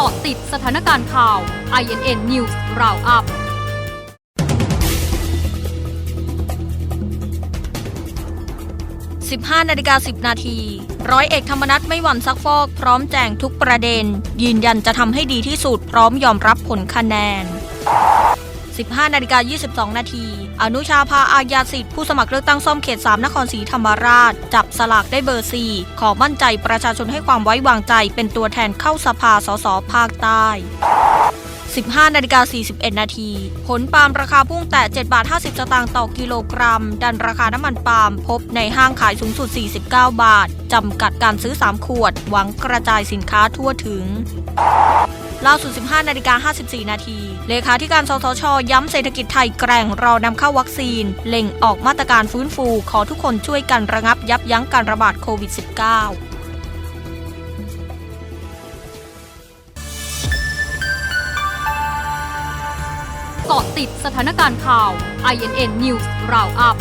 กาะติดสถานการณ์ข่าว INN News Roundup 15นาฬิกา10 นาที ร้อยเอกธรรมนัฐไม่หวั่นซักฟอก พร้อมแจงทุกประเด็น ยืนยันจะทำให้ดีที่สุดพร้อมยอมรับผลคะแนน 15นาฬิกา22 นาที อนุชาพาอาญาสิทธิ์ผู้สมัครเลือกตั้งซ่อมเขต 3 นครศรีธรรมราช จับสลากได้เบอร์ 4 ขอมั่นใจประชาชนให้ความไว้วางใจ เป็นตัวแทนเข้าสภาสสภาคใต้ 15นาฬิกา41 นาที ผลปาล์มราคาพุ่งแต่7บาท 50 สตางค์ต่อกิโลกรัม ดันราคาน้ำมันปาล์มพบในห้างขายสูงสุด 49 บาท จำกัดการซื้อ 3 ขวด หวังกระจายสินค้าทั่วถึง ล่าสุด 15 นาฬิกา 54 นาที เลขาธิการสสชย้ำเศรษฐกิจไทยแกร่งรอนำเข้าวัคซีน เล็งออกมาตรการฟื้นฟู ขอทุกคนช่วยกันระงับยับยั้งการระบาดโควิด -19 เกาะติดสถานการณ์ข่าว INN News Roundup